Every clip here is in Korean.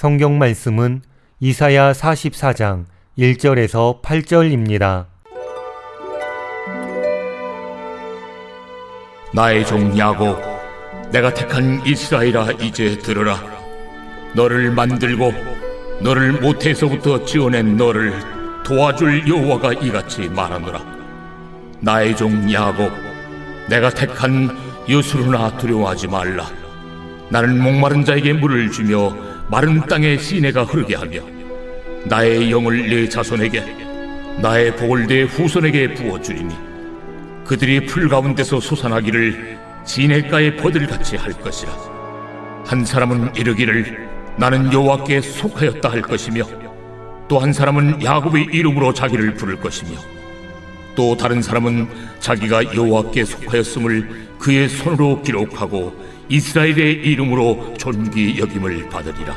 성경 말씀은 이사야 44장 1절에서 8절입니다. 나의 종 야곱 내가 택한 이스라엘아 이제 들으라. 너를 만들고 너를 모태에서부터 지어낸 너를 도와줄 여호와가 이같이 말하노라. 나의 종 야곱 내가 택한 여수르나 두려워하지 말라. 나는 목마른 자에게 물을 주며 마른 땅에 시내가 흐르게 하며 나의 영을 내 자손에게 나의 복을 내 후손에게 부어주리니 그들이 풀 가운데서 솟아나기를 시냇가의 버들같이 할 것이라. 한 사람은 이르기를 나는 여호와께 속하였다 할 것이며 또 한 사람은 야곱의 이름으로 자기를 부를 것이며 또 다른 사람은 자기가 여호와께 속하였음을 그의 손으로 기록하고 이스라엘의 이름으로 존귀 여김을 받으리라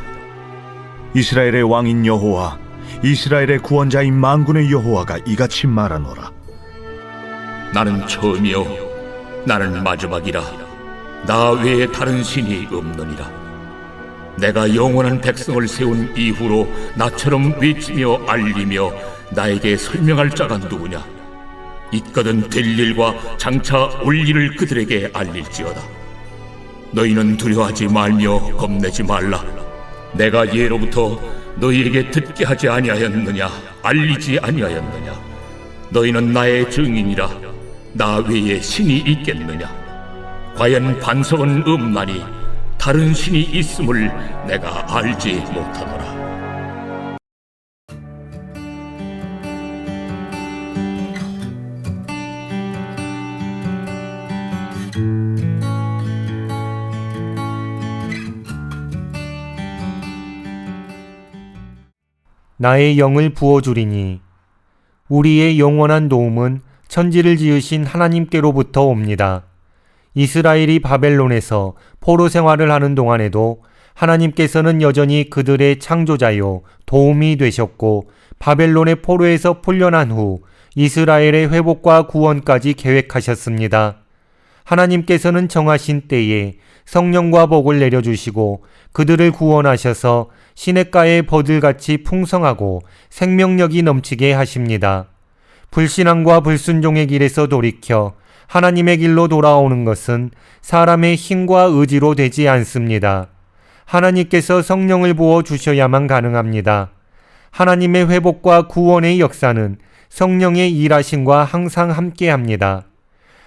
이스라엘의 왕인 여호와 이스라엘의 구원자인 만군의 여호와가 이같이 말하노라 나는 처음이요 나는 마지막이라 나 외에 다른 신이 없느니라. 내가 영원한 백성을 세운 이후로 나처럼 외치며 알리며 나에게 설명할 자가 누구냐? 있거든 될 일과 장차 올 일을 그들에게 알릴지어다. 너희는 두려워하지 말며 겁내지 말라. 내가 예로부터 너희에게 듣게 하지 아니하였느냐? 알리지 아니하였느냐? 너희는 나의 증인이라. 나 외에 신이 있겠느냐? 과연 반석은 없나니 다른 신이 있음을 내가 알지 못하노라. 나의 영을 부어주리니 우리의 영원한 도움은 천지를 지으신 하나님께로부터 옵니다. 이스라엘이 바벨론에서 포로 생활을 하는 동안에도 하나님께서는 여전히 그들의 창조자요 도움이 되셨고 바벨론의 포로에서 풀려난 후 이스라엘의 회복과 구원까지 계획하셨습니다. 하나님께서는 정하신 때에 성령과 복을 내려주시고 그들을 구원하셔서 시냇가의 버들같이 풍성하고 생명력이 넘치게 하십니다. 불신앙과 불순종의 길에서 돌이켜 하나님의 길로 돌아오는 것은 사람의 힘과 의지로 되지 않습니다. 하나님께서 성령을 부어 주셔야만 가능합니다. 하나님의 회복과 구원의 역사는 성령의 일하심과 항상 함께 합니다.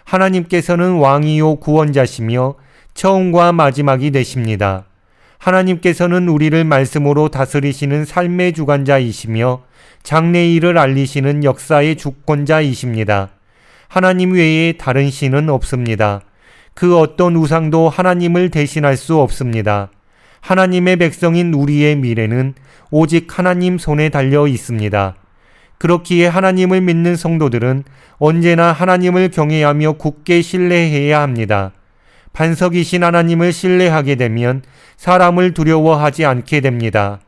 하나님께서는 왕이요 구원자시며 처음과 마지막이 되십니다. 하나님께서는 우리를 말씀으로 다스리시는 삶의 주관자이시며 장래 일을 알리시는 역사의 주권자이십니다. 하나님 외에 다른 신은 없습니다. 그 어떤 우상도 하나님을 대신할 수 없습니다. 하나님의 백성인 우리의 미래는 오직 하나님 손에 달려 있습니다. 그렇기에 하나님을 믿는 성도들은 언제나 하나님을 경외하며 굳게 신뢰해야 합니다. 반석이신 하나님을 신뢰하게 되면 사람을 두려워하지 않게 됩니다.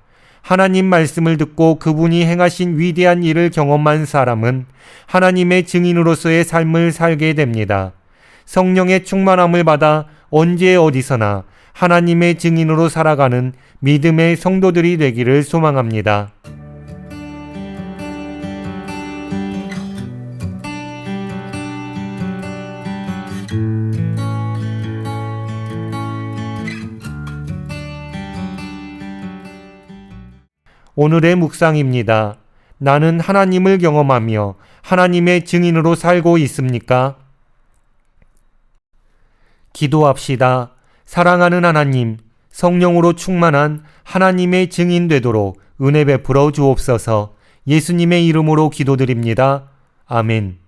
하나님 말씀을 듣고 그분이 행하신 위대한 일을 경험한 사람은 하나님의 증인으로서의 삶을 살게 됩니다. 성령의 충만함을 받아 언제 어디서나 하나님의 증인으로 살아가는 믿음의 성도들이 되기를 소망합니다. 오늘의 묵상입니다. 나는 하나님을 경험하며 하나님의 증인으로 살고 있습니까? 기도합시다. 사랑하는 하나님, 성령으로 충만한 하나님의 증인 되도록 은혜 베풀어 주옵소서 예수님의 이름으로 기도드립니다. 아멘.